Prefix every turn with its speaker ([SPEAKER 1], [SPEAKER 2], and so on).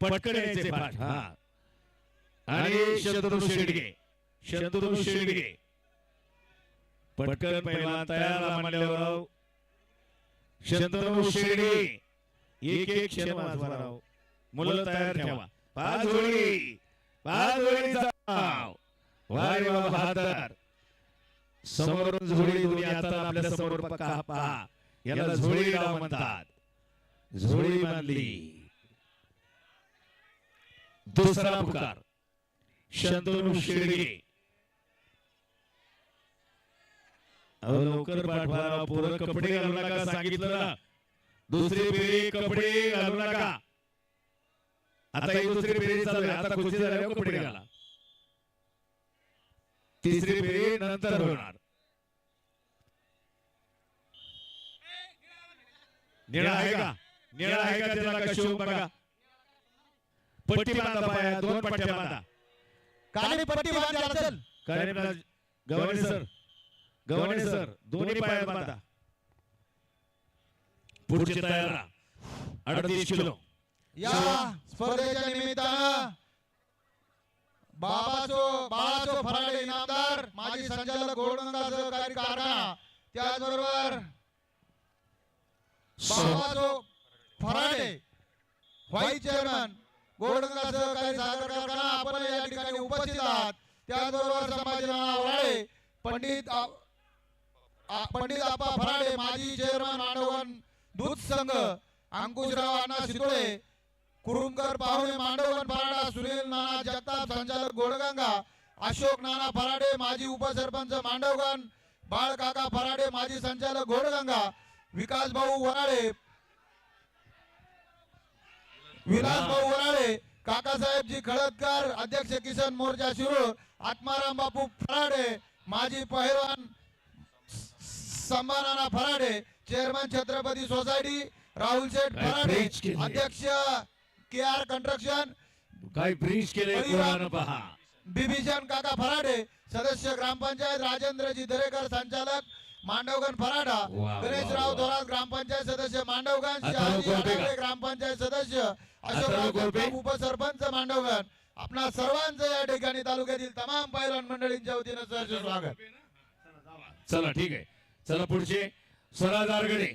[SPEAKER 1] पटकन यायचे पाठ. हा. आणि शंतनू शेडगे. शंतनू शेडगे. पटकन पहिला तयार म्हणल्यावर शंतनू शेडगे. एक एक क्षण वाजवा राव. मुलं तयार ठेवा. पाच होळी पाच होळीचा वारे वा बहादर. समोरून झोळी दोन्ही आता आपल्यासमोर पक्का पहा. याला झोळी डाव म्हणतात. झोळी बांधली. दुसरा पुकार. शंतनू शेडगे. लवकर पाठवा पोरं कपडे घालू नका सांगितलं ना. दुसरी पिढी कपडे घालू नका. आता ही दुसरी पिढी चालू आहे आता कुस्ती झाल्यावर कपडे घाला. तिसरी पिढी नंतर होणार. निळा आहे का? निळा आहे का त्याला का शिव बघा. पट्टी बांधा पाया दोन पट्ट्या बांधा.
[SPEAKER 2] काळी पट्टी असेल.
[SPEAKER 1] काय नाही गव्हाणे सर. गव्हाणे सर दोन्ही पायात बांधा. पुढची तयार अडतीस किलो.
[SPEAKER 2] या स्पर्धेच्या निमित्तानं बाबाचो बाळाचो फराडे इनामदार माजी संचालक गोडगंगा सहकारी कारखाना. त्याचबरोबर बाबाचो फराडे व्हाईस चेअरमन गोडगंगा सहकारी साखर कारखाना आपण या ठिकाणी उपस्थित आहात. त्याचबरोबर संभाजीराव वराडे पंडित पंडित आप्पा फराडे माजी चेअरमन मांडवण दूध संघ अंकुशराव अण्णा शितोळे कुरुंकर पाहुणे मांडवण फराडा सुनील नाना जगताप संचालक गोडगंगा अशोक नाना फराडे माजी उपसरपंच मांडवगण बाळकाका फराडे माजी संचालक गोडगंगा विकास भाऊ वराडे विलास भाऊ वराडे काकासाहेबजी खळदकर अध्यक्ष किसन मोर्चा शिरूर आत्माराम बापू फराडे माजी पहिलवान संभानाना फराडे चेअरमन छत्रपती सोसायटी राहुल शेठ फराडे. अध्यक्ष के आर कंस्ट्रक्शन
[SPEAKER 1] काय ब्रिज केले पहा
[SPEAKER 2] बिभीषण काका फराडे सदस्य ग्रामपंचायत राजेंद्रजी दरेकर संचालक मांडवगण फराडा गणेशराव. थोरात ग्रामपंचायत सदस्य मांडवगण शहाजी ग्रामपंचायत सदस्य उपसरपंच मांडवगण आपणा सर्वांचं या ठिकाणी तालुक्यातील तमाम पैलवान मंडळींच्या वतीनं स्वागत.
[SPEAKER 1] चला ठीक आहे. चला पुढचे. स्वराज आरगडे.